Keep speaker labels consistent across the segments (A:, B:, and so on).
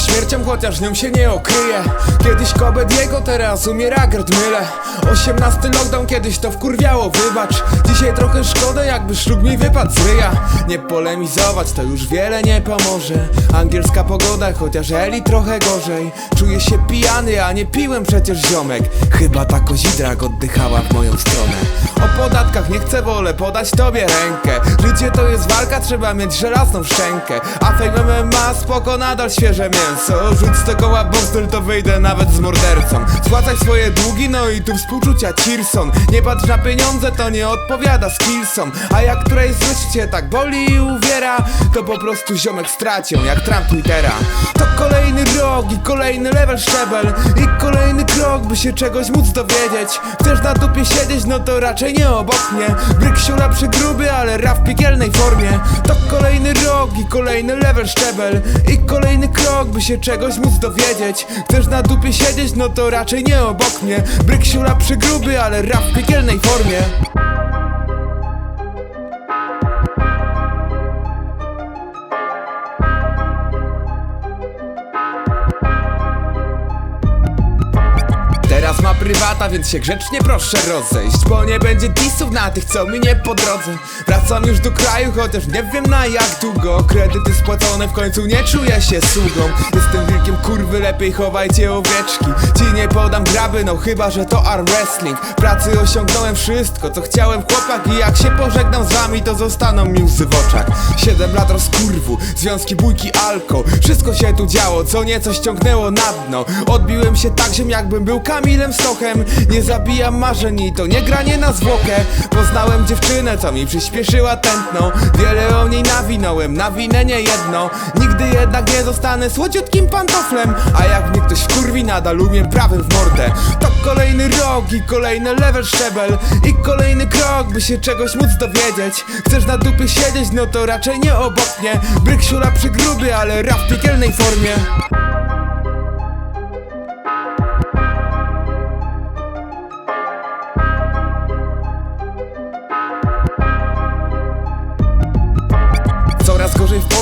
A: śmiercią, chociaż nią się nie okryje. Kiedyś Kobediego, teraz umiera Gerd Myle 18 lockdown, kiedyś to wkurwiało, wybacz. Dzisiaj trochę szkoda, jakby szlug mi wypadł z ryja. Nie polemizować, to już wiele nie pomoże. Angielska pogoda, chociaż Eli trochę gorzej. Czuję się pijany, a nie piłem przecież ziomek. Chyba ta kozidrak oddychała w moją stronę. O podatkach nie chcę, wolę podać tobie rękę. Życie to jest walka, trzeba mieć żelazną szczękę. A fame MMA spoko, nadal świeże mięso Rzuć z tego bostel, to wyjdę nawet z mordercą. Spłacaj swoje długi, no i tu współczucia Cirson Nie patrz na pieniądze, to nie odpowiada skillsom. A jak której złość cię tak boli i uwiera To po prostu ziomek stracią, jak Trump Twittera. To kolejny rok i kolejny level szczebel. I kolejny krok, by się czegoś móc dowiedzieć. Chcesz na dupie siedzieć, no to raczej nie obok mnie. Bryk siula przy gruby, ale rap w piekielnej formie. To kolejny rok i kolejny level szczebel. I kolejny krok, by się czegoś móc dowiedzieć. Chcesz na dupie siedzieć, no to raczej nie obok mnie. Bryk siula przy gruby, ale rap w piekielnej formie Teraz ma prywata, więc się grzecznie proszę rozejść Bo nie będzie disów na tych, co mi nie po drodze. Wracam już do kraju, chociaż nie wiem na jak długo. Kredyty spłacone, w końcu nie czuję się sługą. Jestem wilkiem kurwy, lepiej chowajcie owieczki. Ci nie podam graby, no chyba, że to arm wrestling. W pracy osiągnąłem wszystko, co chciałem chłopak I jak się pożegnam z wami, to zostaną mi łzy w oczach. Siedem lat rozkurwu, związki, bójki, alko. Wszystko się tu działo, co nieco ściągnęło na dno. Odbiłem się tak, że jakbym był Stochem Nie zabijam marzeń i to nie granie na zwłokę. Poznałem dziewczynę, co mi przyspieszyła tętno. Wiele o niej nawinąłem, nawinę nie jedno. Nigdy jednak nie zostanę słodziutkim pantoflem. A jak mnie ktoś wkurwi, nadal umiem prawym w mordę. To kolejny rok i kolejny level szczebel. I kolejny krok, by się czegoś móc dowiedzieć. Chcesz na dupie siedzieć, no to raczej nie obok mnie. Bryk siula przy gruby, ale rap w piekielnej formie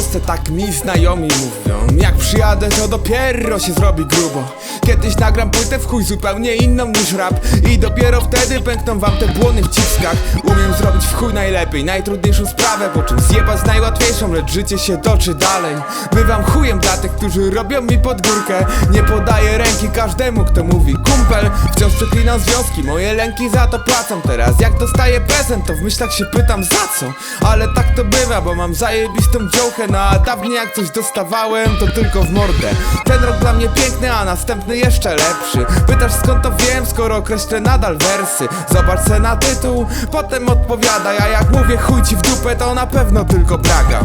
A: Polsce, tak mi znajomi mówią. Jak przyjadę, to dopiero się zrobi grubo. Kiedyś nagram płytę w chuj zupełnie inną niż rap. I dopiero wtedy pękną wam te błony w ciskach. Umiem zrobić w chuj najlepiej, najtrudniejszą sprawę Po czym zjebać najłatwiejszą, lecz życie się toczy dalej. Bywam chujem dla tych, którzy robią mi pod górkę. Nie podaję ręki każdemu, kto mówi kumpel. Wciąż przeklinam związki, moje lęki za to płacą. Teraz jak dostaję prezent, to w myślach się pytam za co? Ale tak to bywa, bo mam zajebistą dziołchę No a dawniej jak coś dostawałem, to tylko w mordę. Ten rok dla mnie piękny, a następny jeszcze lepszy. Pytasz skąd to wiem, skoro kreślę nadal wersy. Zobacz se na tytuł, potem odpowiadaj A jak mówię chuj ci w dupę, to na pewno tylko braga.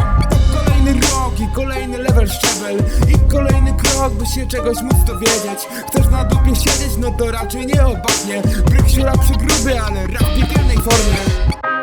A: Kolejny rok i kolejny level szczebel. I kolejny krok, by się czegoś móc dowiedzieć. Chcesz na dupie siedzieć, no to raczej nie obok mnie Bryk siura przy gruby, ale rap w formie